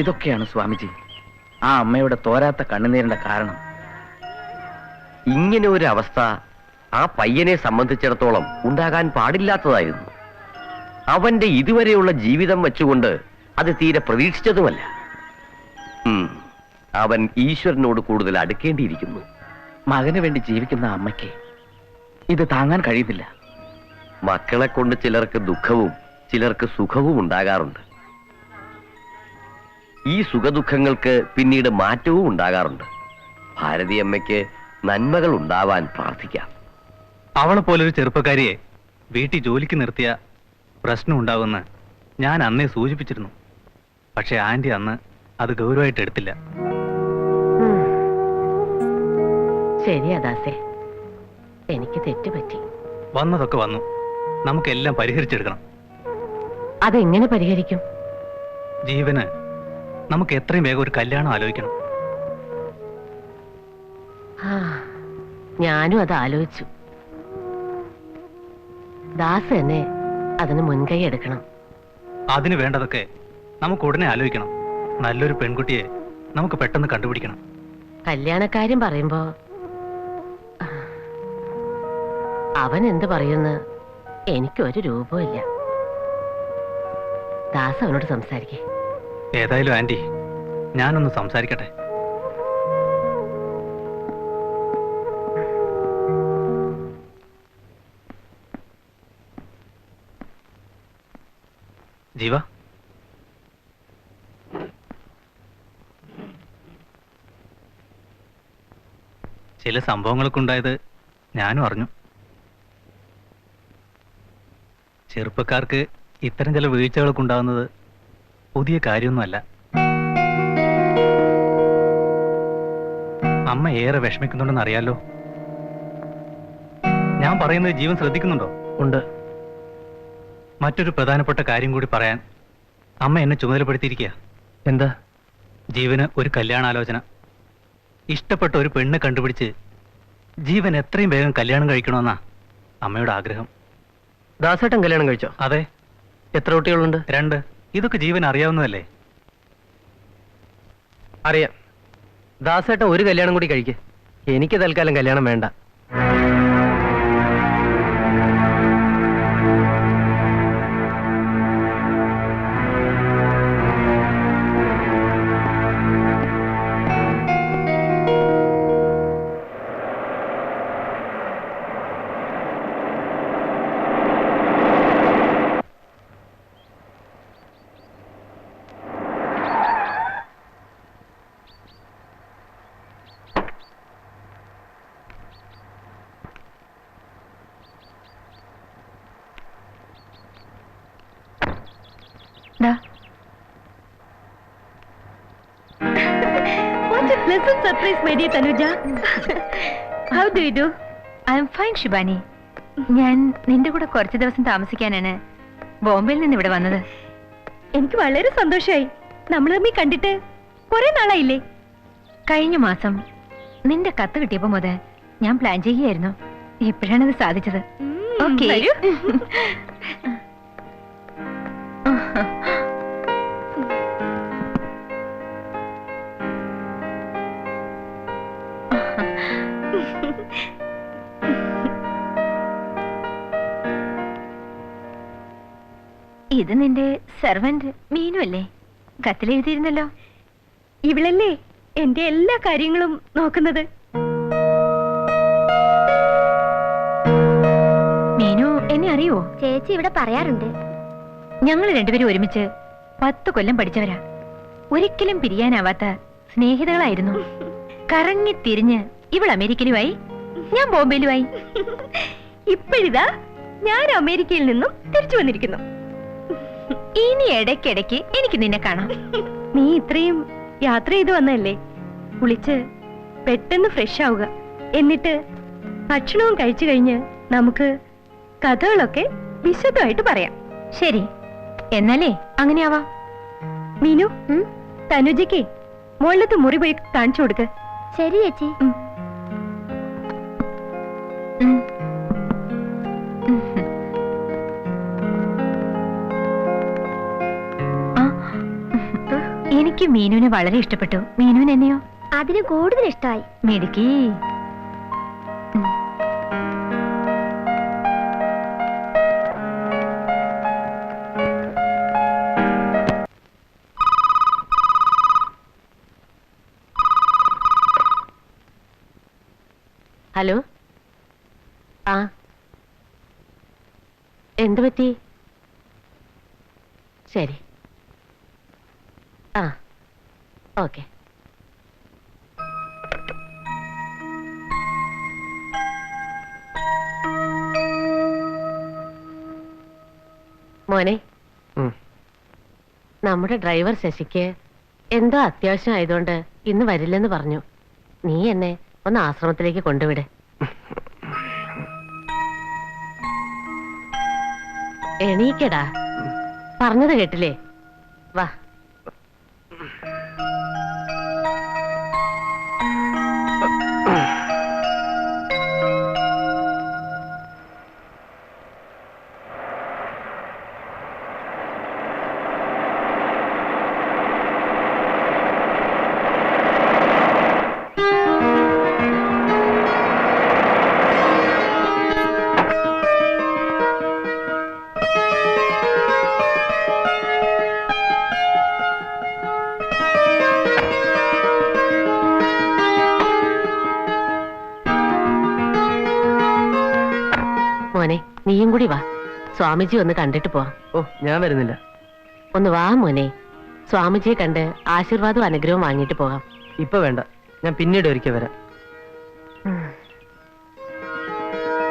ഇതൊക്കെയാണ് സ്വാമിജി. ആ അമ്മയുടെ തോരാത്ത കണ്ണുനീരിന്റെ കാരണം. ഇങ്ങനെ ഒരു അവസ്ഥ ആ പയ്യനെ സംബന്ധിച്ചിടത്തോളം ഉണ്ടാകാൻ പാടില്ലാത്തതായിരുന്നു. അവന്റെ ഇതുവരെയുള്ള ജീവിതം വെച്ചുകൊണ്ട് അത് തീരെ പ്രതീക്ഷിച്ചതുമല്ല. അവൻ ഈശ്വരനോട് കൂടുതൽ അടുക്കേണ്ടിയിരിക്കുന്നു. മകന് വേണ്ടി ജീവിക്കുന്ന അമ്മയ്ക്ക് ഇത് താങ്ങാൻ കഴിയുന്നില്ല. മക്കളെ കൊണ്ട് ചിലർക്ക് ദുഃഖവും ചിലർക്ക് സുഖവും ഉണ്ടാകാറുണ്ട്. ഈ സുഖദുഃഖങ്ങൾക്ക് പിന്നീട് മാറ്റവും ഉണ്ടാകാറുണ്ട്. ഭാരതിയമ്മയ്ക്ക് നന്മകൾ ഉണ്ടാവാൻ പ്രാർത്ഥിക്കാം. അവളെ പോലൊരു ചെറുപ്പക്കാരിയെ വീട്ടിൽ ജോലിക്ക് നിർത്തിയ പ്രശ്നം ഉണ്ടാവുമെന്ന് ഞാൻ അന്നേ സൂചിപ്പിച്ചിരുന്നു. പക്ഷെ ആന്റി അന്ന് അത് ഗൗരവമായിട്ട് എടുത്തില്ല. ശരിയാ ദാസേ. എനിക്ക് തെറ്റുപറ്റി വന്നതൊക്കെ വന്നു. നമുക്കെല്ലാം പരിഹരിച്ചെടുക്കണം. അതെങ്ങനെ പരിഹരിക്കും? ജീവന് നമുക്ക് എത്രയും വേഗം ഒരു കല്യാണം ആലോചിക്കണം. ഞാനും അത് ആലോചിച്ചു. ദാസ് തന്നെ അതിന് മുൻകൈ എടുക്കണം. അതിന് വേണ്ടതൊക്കെ നമുക്ക് ഉടനെ ആലോചിക്കണം. നല്ലൊരു പെൺകുട്ടിയെ നമുക്ക് പെട്ടെന്ന് കണ്ടുപിടിക്കണം. കല്യാണക്കാര്യം പറയുമ്പോ അവൻ എന്ത് പറയുന്നു എനിക്കൊരു രൂപമില്ല ഇല്ല ദാസ് അവനോട് സംസാരിക്കേ. ഏതായാലും ആന്റി ഞാനൊന്ന് സംസാരിക്കട്ടെ. ജീവ? ചില സംഭവങ്ങളൊക്കെ ഉണ്ടായത് ഞാനും അറിഞ്ഞു. ചെറുപ്പക്കാർക്ക് ഇത്തരം ചില വീഴ്ചകളൊക്കെ ഉണ്ടാകുന്നത് പുതിയ കാര്യമൊന്നുമല്ല. അമ്മ ഏറെ വിഷമിക്കുന്നുണ്ടെന്ന് അറിയാലോ? ഞാൻ പറയുന്നത് ജീവൻ ശ്രദ്ധിക്കുന്നുണ്ടോ? ഉണ്ട്. മറ്റൊരു പ്രധാനപ്പെട്ട കാര്യം കൂടി പറയാൻ അമ്മ എന്നെ ചുമതലപ്പെടുത്തിയിരിക്കുക. എന്താ? ജീവന് ഒരു കല്യാണാലോചന. ഇഷ്ടപ്പെട്ട ഒരു പെണ്ണ് കണ്ടുപിടിച്ച് ജീവൻ എത്രയും വേഗം കല്യാണം കഴിക്കണമെന്നാ അമ്മയുടെ ആഗ്രഹം. ദാസേട്ടൻ കല്യാണം കഴിച്ചോ? അതെ. എത്ര കുട്ടികളുണ്ട്? രണ്ട്. ഇതൊക്കെ ജീവൻ അറിയാവുന്നതല്ലേ? അറിയാം. ദാസേട്ട ഒരു കല്യാണം കൂടി കഴിക്കേ. എനിക്ക് തൽക്കാലം കല്യാണം വേണ്ട. Pleasant surprise, my dear Tanuja. How do you do? I'm fine Shibani ഞാൻ നിന്റെ കൂടെ കുറച്ച് ദിവസം താമസിക്കാനാണ് ബോംബെയിൽ നിന്ന് ഇവിടെ വന്നത്. എനിക്ക് വളരെ സന്തോഷമായി നമ്മൾ തമ്മിൽ കണ്ടിട്ട് കുറെ നാളായില്ലേ? കഴിഞ്ഞ മാസം നിന്റെ കത്ത് കിട്ടിയപ്പോ മുതൽ ഞാൻ പ്ലാൻ ചെയ്യുകയായിരുന്നു. എപ്പോഴാണ് അത് സാധിച്ചത്. ഓക്കേ. ഇത് നിന്റെ സെർവന്റ് മീനു അല്ലേ? കത്തിലെഴുതിയിരുന്നല്ലോ ഇവളല്ലേ എന്റെ എല്ലാ കാര്യങ്ങളും നോക്കുന്നത്? മീനു എന്നെ അറിയോ? ചേച്ചി ഇവിടെ പറയാറുണ്ട്. ഞങ്ങൾ രണ്ടുപേരും ഒരുമിച്ച് പത്ത് കൊല്ലം പഠിച്ചവരാ. ഒരിക്കലും പിരിയാനാവാത്ത സ്നേഹിതകളായിരുന്നു. കറങ്ങി തിരിഞ്ഞ് ഇവൾ അമേരിക്കയിലുമായി ഞാൻ ബോംബെയിലുമായി. ഇപ്പോഴിതാ ഞാൻ അമേരിക്കയിൽ നിന്നും തിരിച്ചു വന്നിരിക്കുന്നു. ഇനി ഇടയ്ക്കിടയ്ക്ക് എനിക്ക് നിന്നെ കാണാം. നീ ഇത്രയും യാത്ര ചെയ്തു വന്നല്ലേ കുളിച്ച് പെട്ടെന്ന് ഫ്രഷ് ആവുക. എന്നിട്ട് ഭക്ഷണവും കഴിച്ചു കഴിഞ്ഞ് നമുക്ക് കഥകളൊക്കെ വിശദമായിട്ട് പറയാം. ശരി. എന്നാലേ അങ്ങനെ ആവാം മീനു തനുജയ്ക്ക് മുകളിലത്തെ മുറി പോയി കാണിച്ചു കൊടുക്ക്. ശരി ചേച്ചി. മീനുവിനെ വളരെ ഇഷ്ടപ്പെട്ടു. മീനുവിന് എന്നെയോ? അതിന് കൂടുതൽ ഇഷ്ടമായി. മിടുക്കി. ഹലോ? ആ. എന്തു പറ്റി? ശരി. ആ. ഓക്കെ. മോനെ. നമ്മുടെ ഡ്രൈവർ ശശിക്ക് എന്തോ അത്യാവശ്യം ആയതുകൊണ്ട് ഇന്ന് വരില്ലെന്ന് പറഞ്ഞു. നീ എന്നെ ഒന്ന് ആശ്രമത്തിലേക്ക് കൊണ്ടുവിടെ. എണീക്കടാ. പറഞ്ഞത് കേട്ടില്ലേ? വാ. നീയും കൂടി വാ. സ്വാമിജി ഒന്ന് കണ്ടിട്ട് പോവാം. ഓ ഞാൻ വരുന്നില്ല. ഒന്ന് വാ മോനെ. സ്വാമിജിയെ കണ്ട് ആശീർവാദവും അനുഗ്രഹവും വാങ്ങിയിട്ട് പോകാം. ഇപ്പൊ വേണ്ട. ഞാൻ പിന്നീട് ഒരിക്കൽ വരാം.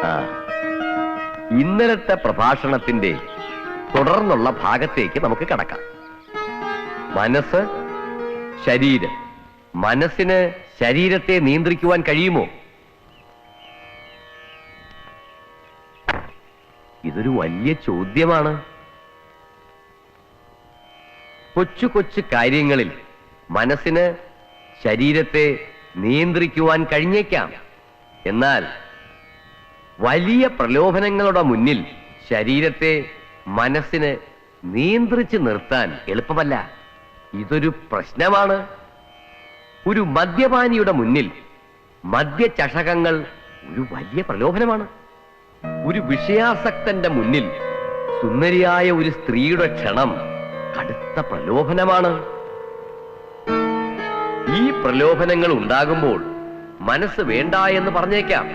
ആ. ഇന്നലത്തെ പ്രഭാഷണത്തിന്റെ തുടർന്നുള്ള ഭാഗത്തേക്ക് നമുക്ക് കടക്കാം. മനസ്സ് ശരീരം. മനസ്സിന് ശരീരത്തെ നിയന്ത്രിക്കുവാൻ കഴിയുമോ? ഇതൊരു വലിയ ചോദ്യമാണ്. കൊച്ചു കൊച്ചു കാര്യങ്ങളിൽ മനസ്സിന് ശരീരത്തെ നിയന്ത്രിക്കുവാൻ കഴിഞ്ഞേക്കാം. എന്നാൽ വലിയ പ്രലോഭനങ്ങളുടെ മുന്നിൽ ശരീരത്തെ മനസ്സിന് നിയന്ത്രിച്ച് നിർത്താൻ എളുപ്പമല്ല. ഇതൊരു പ്രശ്നമാണ്. ഒരു മദ്യപാനിയുടെ മുന്നിൽ മദ്യചഷകങ്ങൾ ഒരു വലിയ പ്രലോഭനമാണ്. ഒരു വിഷയാസക്തന്റെ മുന്നിൽ സുന്ദരിയായ ഒരു സ്ത്രീയുടെ ക്ഷണം കടുത്ത പ്രലോഭനമാണ്. ഈ പ്രലോഭനങ്ങൾ ഉണ്ടാകുമ്പോൾ മനസ്സ് വേണ്ട എന്ന് പറഞ്ഞേക്കാം.